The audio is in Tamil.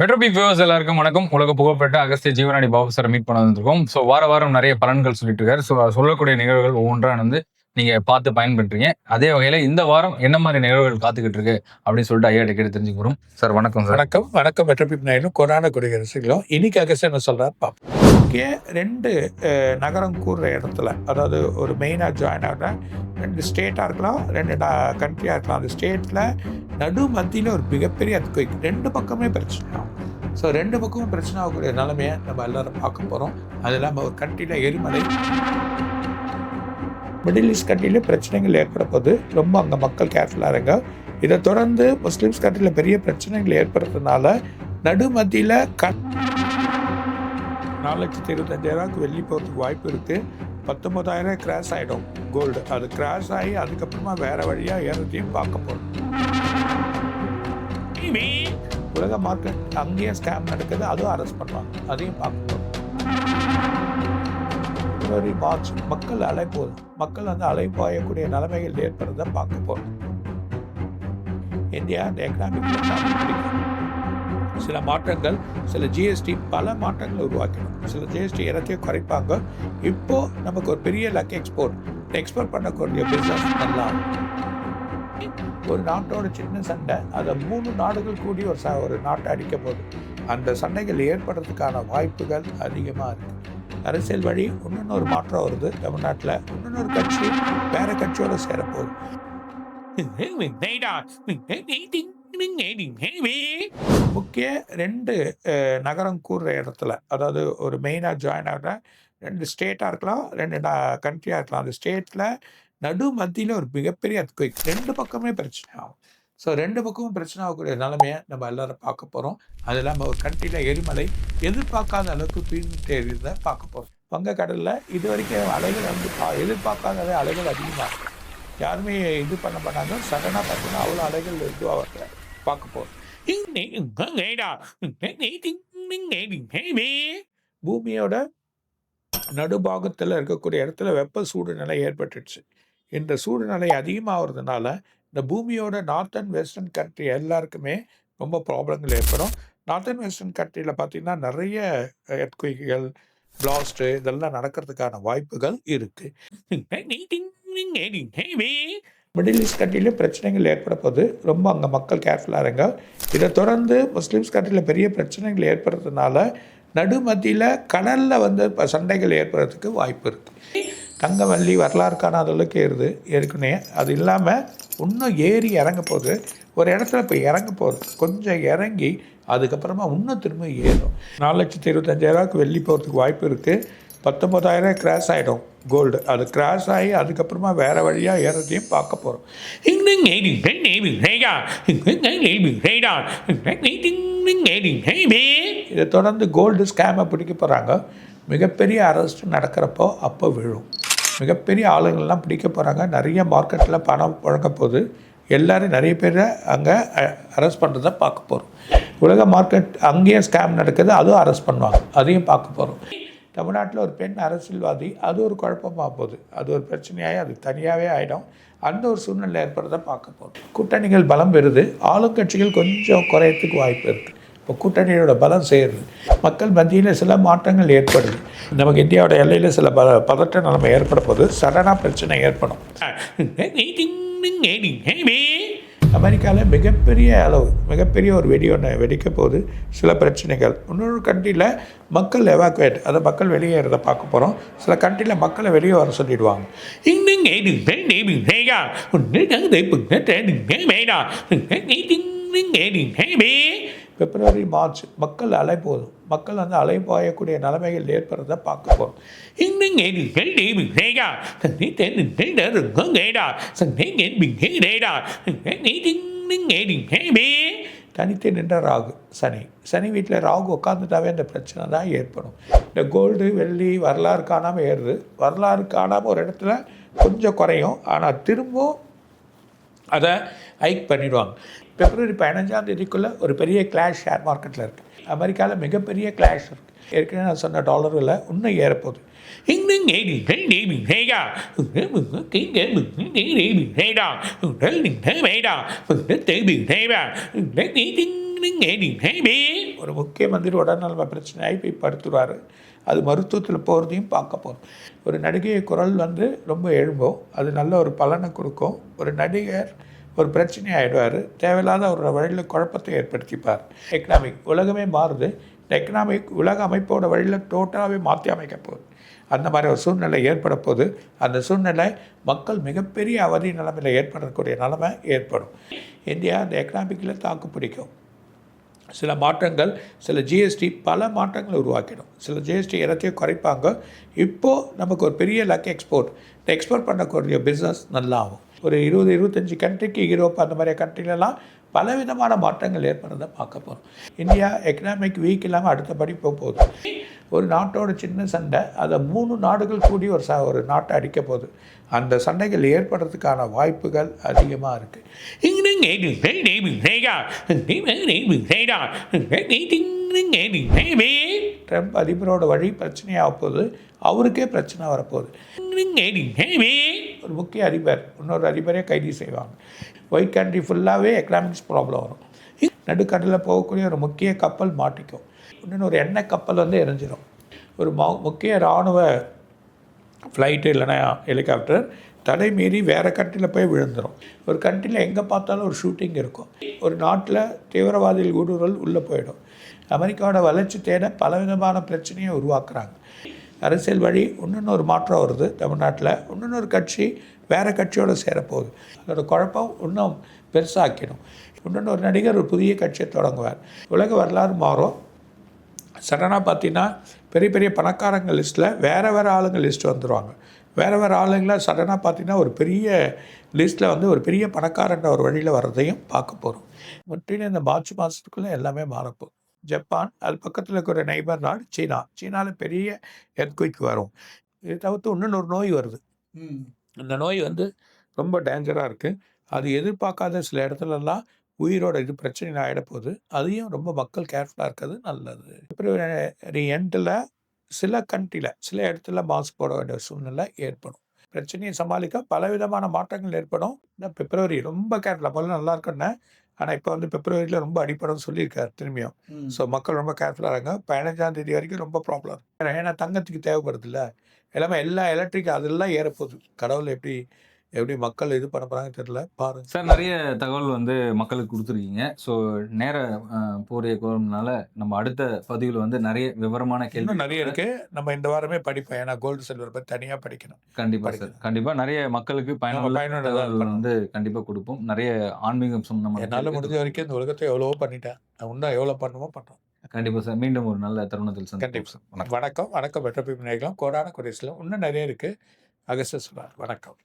மெட்ரோபி வியூவர்ஸ் எல்லாருக்கும் வணக்கம். உலக புகழ்பெற்ற அகஸ்திய ஜீவனாடி பாபு சார் மீட் பண்ண வந்திருக்கோம். ஸோ வார வாரம் நிறைய பலன்கள் சொல்லிட்டு இருக்காரு. ஸோ சொல்லக்கூடிய நிகழ்வுகள் ஒவ்வொன்றா வந்து நீங்க பார்த்து பயன்படுறீங்க அதே வகையில இந்த வாரம் என்ன மாதிரி நிகழ்வுகள் காத்துக்கிட்டு இருக்கு அப்படின்னு சொல்லிட்டு ஐயா கேட்டு தெரிஞ்சுக்க வரும் சார் வணக்கம் சார். வணக்கம். வணக்கம் மெட்ரோபிப் நாயிலும் கொரோனா குடியரசுகளும். இன்னைக்கு அகஸ்ட் என்ன சொல்றாரு? பார்ப்போம். இங்கே ரெண்டு நகரம் கூடுற இடத்துல அதாவது ஒரு மெயினாக ஜாயின் ஆகிற ரெண்டு ஸ்டேட்டாக இருக்கலாம் ரெண்டு கண்ட்ரியாக இருக்கலாம். அந்த ஸ்டேட்டில் நடு மத்தியில் ஒரு மிகப்பெரிய earthquake. ரெண்டு பக்கமே பிரச்சனை ஸோ ரெண்டு பக்கமும் பிரச்சனை ஆகக்கூடிய நிலைமையை நம்ம எல்லாரும் பார்க்க போகிறோம் அது இல்லாமல் ஒரு கண்ட்ரியில் எரிமலை மிடில் ஈஸ்ட் கண்ட்ரியில பிரச்சனைகள் ஏற்பட போது ரொம்ப அங்கே மக்கள் கேர்ஃபுல்லாக இருங்க. இதை தொடர்ந்து முஸ்லீம்ஸ் கண்ட்ரியில் பெரிய பிரச்சனைகள் ஏற்படுறதுனால நடு மத்தியில் கண் நாலு லட்சத்தி இருபத்தஞ்சாயிரம்க்கு வெள்ளி போகிறதுக்கு வாய்ப்பு இருக்குது பத்தொம்பதாயிரம் கிராஷ் ஆகிடும் கோல்டு அது கிராஷ் ஆகி அதுக்கப்புறமா வேற வழியாக ஏறதையும் பார்க்க போகிறோம் உலக மார்க்கெட் அங்கேயே ஸ்கேம் நடக்குது. அதுவும் அரெஸ்ட் பண்ணுவாங்க. அதையும் பார்க்க போகிறோம் பிப்ரவரி மார்ச் மக்கள் அலைப்போகுது மக்கள் வந்து அலைப்பாயக்கூடிய நிலைமைகள் ஏற்படுறத பார்க்க போகிறோம் இந்தியா அந்த எக்கனாமிக் சில மாற்றங்கள் சில ஜிஎஸ்டி பல மாற்றங்கள் உருவாக்கணும் சில ஜிஎஸ்டி எல்லாத்தையும் குறைப்பாங்க. இப்போ நமக்கு ஒரு பெரிய லக் எக்ஸ்போர்ட் எக்ஸ்போர்ட் பண்ணக்கூடிய பிஸ்னஸ் நல்லா ஒரு நாட்டோட சின்ன சண்டை அதை மூணு நாடுகள் கூடி ஒரு ச ஒரு நாட்டை அடிக்க போகுது. அந்த சண்டைகள் ஏற்படுறதுக்கான வாய்ப்புகள் அதிகமாக இருக்குது அரசியல் வழி இன்னொன்று மாற்றம் வருது தமிழ்நாட்டில். இன்னொரு கட்சி வேற கட்சியோட சேரப்போகுது. முக்கிய ரெண்டு நகரம் கூறுற இடத்துல அதாவது ஒரு மெயினாக ஜாயின் ஆகிற ரெண்டு ஸ்டேட்டாக இருக்கலாம் ரெண்டு கண்ட்ரியாக இருக்கலாம். அந்த ஸ்டேட்டில் நடு மத்தியில் ஒரு மிகப்பெரிய earthquake. ரெண்டு பக்கமே பிரச்சனை ஆகும். ஸோ ரெண்டு பக்கமும் பிரச்சனை ஆகக்கூடிய நிலைமையை நம்ம எல்லாரும் பார்க்க போகிறோம் அது இல்லாமல் ஒரு கண்ட்ரியில் எரிமலை எதிர்பார்க்காத அளவுக்கு பீழ்ந்துட்டு எரியுறத பார்க்க போகிறோம் வங்கக்கடலில் இது வரைக்கும் அலைகள் வந்து பா- எதிர்பார்க்காத அலைகள் அதிகமாக யாருமே இது பண்ண மாட்டாங்க சடனாக பார்த்தீங்கன்னா அவ்வளோ அலைகள் இதுவாக வரல பார்க்க போகிறோம் பூமியோட நடுபாகத்தில் இருக்கக்கூடிய இடத்துல வெப்ப சூடுநிலை ஏற்பட்டுடுச்சு இந்த சூடுநிலை அதிகமாகிறதுனால இந்த பூமியோட நார்த் அண்ட் வெஸ்டர்ன் கண்ட்ரி எல்லாருக்குமே ரொம்ப ப்ராப்ளங்கள் ஏற்படும். நார்த் அண்ட் வெஸ்டர்ன் கண்ட்ரியில் பார்த்தீங்கன்னா நிறைய எர்த்குவிகள் பிளாஸ்ட்டு இதெல்லாம் நடக்கிறதுக்கான வாய்ப்புகள் இருக்குது மிடில் ஈஸ்ட் கண்ட்ரியிலும் பிரச்சனைகள் ஏற்பட போது ரொம்ப அங்கே மக்கள் கேர்ஃபுல்லாக இருங்க. இதை தொடர்ந்து முஸ்லீம்ஸ் கண்ட்ரியில் பெரிய பிரச்சனைகள் ஏற்படுறதுனால நடு மத்தியில் கடலில் வந்து இப்போ சண்டைகள் ஏற்படுறதுக்கு வாய்ப்பு இருக்குது தங்கவள்ளி வரலாறு காணாத அளவுக்கு ஏறுது. ஏற்கனவே அது இல்லாமல் இன்னும் ஏறி இறங்க போகுது ஒரு இடத்துல இப்போ இறங்க போகிறது கொஞ்சம் இறங்கி அதுக்கப்புறமா இன்னும் திரும்ப ஏறும் நாலு லட்சத்தி இருபத்தஞ்சாயிரரூவாக்கு வெள்ளி போகிறதுக்கு வாய்ப்பு இருக்குது பத்தொம்பதாயிரம் கிராஸ் ஆகிடும் கோல்டு அது கிராஸ் ஆகி அதுக்கப்புறமா வேறு வழியாக ஏறதையும் பார்க்க போகிறோம் இதை தொடர்ந்து கோல்டு ஸ்கேமை பிடிக்க போகிறாங்க மிகப்பெரிய அரெஸ்ட் நடக்கிறப்போ அப்போ விழும் மிகப்பெரிய ஆளுங்கள்லாம் பிடிக்க போகிறாங்க நிறைய மார்க்கெட்டில் பணம் புழங்க போகுது. எல்லோரும் நிறைய பேரை அங்கே அரெஸ்ட் பண்ணுறதை பார்க்க போகிறோம் உலக மார்க்கெட் அங்கேயே ஸ்கேம் நடக்குது அதுவும் அரெஸ்ட் பண்ணுவாங்க. அதையும் பார்க்க போகிறோம் தமிழ்நாட்டில் ஒரு பெண் அரசியல்வாதி அது ஒரு குழப்பமாக போகுது. அது ஒரு பிரச்சனையாகி அது தனியாகவே ஆகிடும் அந்த ஒரு சூழ்நிலை ஏற்படுறதை பார்க்க போகிறோம் கூட்டணிகள் பலம் பெறுது. ஆளுங்கட்சிகள் கொஞ்சம் குறையத்துக்கு வாய்ப்பு இருக்குது இப்போ கூட்டணியோட பலம் சேருது. மக்கள் மத்தியில் சில மாற்றங்கள் ஏற்படுது. நமக்கு இந்தியாவோட எல்லையில் சில ப பதற்ற நிலைமை ஏற்பட போது சடனாக பிரச்சனை ஏற்படும். அமெரிக்காவில் மிகப்பெரிய அளவு மிகப்பெரிய ஒரு வெடி ஒன்று வெடிக்க போது சில பிரச்சனைகள். இன்னொரு கண்ட்ரியில் மக்கள் எவாக்குவேட் அதை மக்கள் வெளியேறதை பார்க்க போகிறோம் சில கண்ட்ரியில் மக்களை வெளியே வர சொல்லிடுவாங்க. பிப்ரவரி மார்ச் மக்கள் அலைப்போகுது மக்கள் வந்து அலைப்பாயக்கூடிய நிலைமைகள் ஏற்படுறதை பார்க்க போகிறோம் தனித்து நின்ற ராகு சனி. சனி வீட்டில் ராகு உட்காந்துட்டாவே அந்த பிரச்சனை தான் ஏற்படும். இந்த கோல்டு வெள்ளி வரலாறு காணாமல் ஏறுது. வரலாறு காணாமல் ஒரு இடத்துல கொஞ்சம் குறையும். ஆனால் திரும்பவும் அதை ஹைக் பண்ணிடுவாங்க. பிப்ரவரி பதினஞ்சாம் தேதிக்குள்ளே ஒரு பெரிய கிளாஷ் ஷேர் மார்க்கெட்டில் இருக்குது அமெரிக்காவில் மிகப்பெரிய கிளாஷ் இருக்குது ஏற்கனவே நான் சொன்ன டாலர் விலை இன்னும் ஏறப்போகுது ஒரு முக்கிய மந்திரி உடல்நல பிரச்சனையாகி போய் படுத்துருவார். அது மருத்துவத்தில் போகிறதையும் பார்க்க போகிறோம் ஒரு நடிகை குரல் வந்து ரொம்ப எழும்பும். அது நல்ல ஒரு பலனை கொடுக்கும். ஒரு நடிகர் ஒரு பிரச்சனை ஆகிடுவார் தேவையில்லாத ஒரு வழியில் குழப்பத்தை ஏற்படுத்திப்பார். எக்கனாமிக் உலகமே மாறுது. இந்த எக்கனாமிக் உலக அமைப்போட வழியில் டோட்டலாகவே மாற்றி அமைக்க போகுது. அந்த மாதிரி ஒரு சூழ்நிலை ஏற்பட போது அந்த சூழ்நிலை மக்கள் மிகப்பெரிய அவதி நிலைமையில் ஏற்படக்கூடிய நிலைமை ஏற்படும். இந்தியா அந்த எக்கனாமிக்கில் தாக்கு பிடிக்கும். சில மாற்றங்கள் சில ஜிஎஸ்டி பல மாற்றங்களை உருவாக்கிடும். சில ஜிஎஸ்டி எல்லாத்தையும் குறைப்பாங்க. இப்போது நமக்கு ஒரு பெரிய லக் எக்ஸ்போர்ட் இந்த எக்ஸ்போர்ட் பண்ணக்கூடிய பிஸ்னஸ் நல்லா ஆகும் ஒரு இருபது இருபத்தஞ்சி கண்ட்ரிக்கு யூரோப் அந்த மாதிரி கண்ட்ரிலெலாம் பலவிதமான மாற்றங்கள் ஏற்படுறதை பார்க்க போகிறோம் இந்தியா எக்கனாமிக் வீக் இல்லாமல் அடுத்தபடி போக போகுது ஒரு நாட்டோட சின்ன சண்டை அதை மூணு நாடுகள் கூடி ஒரு ச ஒரு நாட்டை அடிக்க போகுது அந்த சண்டைகள் ஏற்படுறதுக்கான வாய்ப்புகள் அதிகமாக இருக்குது ட்ரம்ப் அதிபரோட வழி பிரச்சனையாக போகுது அவருக்கே பிரச்சனை வரப்போகுது ஒரு முக்கிய அதிபர் இன்னொரு அதிபரே கைது செய்வாங்க. ஒயிட் கண்ட்ரி ஃபுல்லாகவே எக்கனாமிக்ஸ் ப்ராப்ளம் வரும். நடுக்கடலில் போகக்கூடிய ஒரு முக்கிய கப்பல் மாட்டிக்கும். இன்னொன்று ஒரு எண்ணெய் கப்பல் வந்து எரிஞ்சிடும் ஒரு ம முக்கிய இராணுவ ஃப்ளைட்டு இல்லைன்னா ஹெலிகாப்டர் தடை மீறி வேறு கண்ட்ரியில் போய் விழுந்துடும் ஒரு கண்ட்ரியில் எங்கே பார்த்தாலும் ஒரு ஷூட்டிங் இருக்கும். ஒரு நாட்டில் தீவிரவாதிகள் ஊடுருவல் உள்ளே போயிடும். அமெரிக்காவோட வளர்ச்சி தேட பலவிதமான பிரச்சனையை உருவாக்குறாங்க. அரசியல் வழி இன்னொன்று ஒரு மாற்றம் வருது தமிழ்நாட்டில். இன்னொன்று ஒரு கட்சி வேறு கட்சியோடு சேரப்போகுது. அதோட குழப்பம் இன்னும் பெருசாக்கிடும். இன்னொன்று ஒரு நடிகர் ஒரு புதிய கட்சியை தொடங்குவார். உலக வரலாறு மாறும். சடனாக பார்த்தீங்கன்னா பெரிய பெரிய பணக்காரங்க லிஸ்ட்டில் வேறு வேறு ஆளுங்க லிஸ்ட் வந்துடுவாங்க வேறு வேறு ஆளுங்களை சடனாக பார்த்தீங்கன்னா ஒரு பெரிய லிஸ்ட்டில் வந்து ஒரு பெரிய பணக்காரன்ற ஒரு வழியில் வர்றதையும் பார்க்க போகிறோம் முற்றிலும் இந்த மார்ச் மாதத்துக்குள்ளே எல்லாமே மாறப்போகுது. ஜப்பான் அது பக்கத்தில் இருக்கிற நைபர் நாடு சீனா. சீனாவில் பெரிய எர்த்குவிக் வரும். இது தவிர்த்து இன்னொன்று ஒரு நோய் வருது. இந்த நோய் வந்து ரொம்ப டேஞ்சராக இருக்குது அது எதிர்பார்க்காத சில இடத்துலலாம் உயிரோட இது பிரச்சனை ஆகிடப்போகுது அதையும் ரொம்ப மக்கள் கேர்ஃபுல்லாக இருக்கிறது நல்லது. பிப்ரவரி எண்டில் சில கண்ட்ரியில் சில இடத்துல மாஸ்க் போட வேண்டிய சூழ்நிலை ஏற்படும். பிரச்சனையை சமாளிக்க பலவிதமான மாற்றங்கள் ஏற்படும். இந்த பிப்ரவரி ரொம்ப கேர்ஃபுல்லாக முதல்ல நல்லா இருக்குன்னு ஆனால் இப்போ வந்து பிப்ரவரியில் ரொம்ப அடிப்படும் சொல்லியிருக்காரு திரும்பியும். ஸோ மக்கள் ரொம்ப கேர்ஃபுல்லாக இருங்க பதினஞ்சாம் தேதி வரைக்கும் ரொம்ப ப்ராப்ளம் ஏன்னா தங்கத்துக்கு தேவைப்படுது இல்லை எல்லாமே எல்லா எலக்ட்ரிக் அதெல்லாம் ஏறப்போகுது. கடவுள் எப்படி எப்படி மக்கள் இது பண்ண போகிறாங்க தெரியல. பாருங்க. சார் நிறைய தகவல் வந்து மக்களுக்கு கொடுத்துருக்கீங்க. ஸோ நேர போரிய கோரம்னால நம்ம அடுத்த பதிவில் வந்து நிறைய விவரமான கேள்வி இன்னும் நிறைய இருக்கு. நம்ம இந்த வாரமே படிப்போம். ஏன்னா கோல்டு சில்வர் பற்றி தனியாக படிக்கணும். கண்டிப்பா சார். படிக்கலாம். கண்டிப்பா நிறைய மக்களுக்கு பயனுள்ள இருக்கணும். வந்து கண்டிப்பா கொடுப்போம். நிறைய ஆன்மீகம் சம்பந்தமான என்னால் முடிஞ்ச வரைக்கும் இந்த உலகத்தை எவ்வளவோ பண்ணிட்டேன். இன்னும் எவ்வளோ பண்ணுமோ பண்ணுறோம் கண்டிப்பா சார். மீண்டும் ஒரு நல்ல தருணத்தில் சந்திப்போம் கண்டிப்பா. சார். வணக்கம். வணக்கம். பெற்ற பிரிவு நேயர்களும் கோடான குறைசிலும் இன்னும் நிறைய இருக்குது அகஸ்டஸ் வணக்கம்.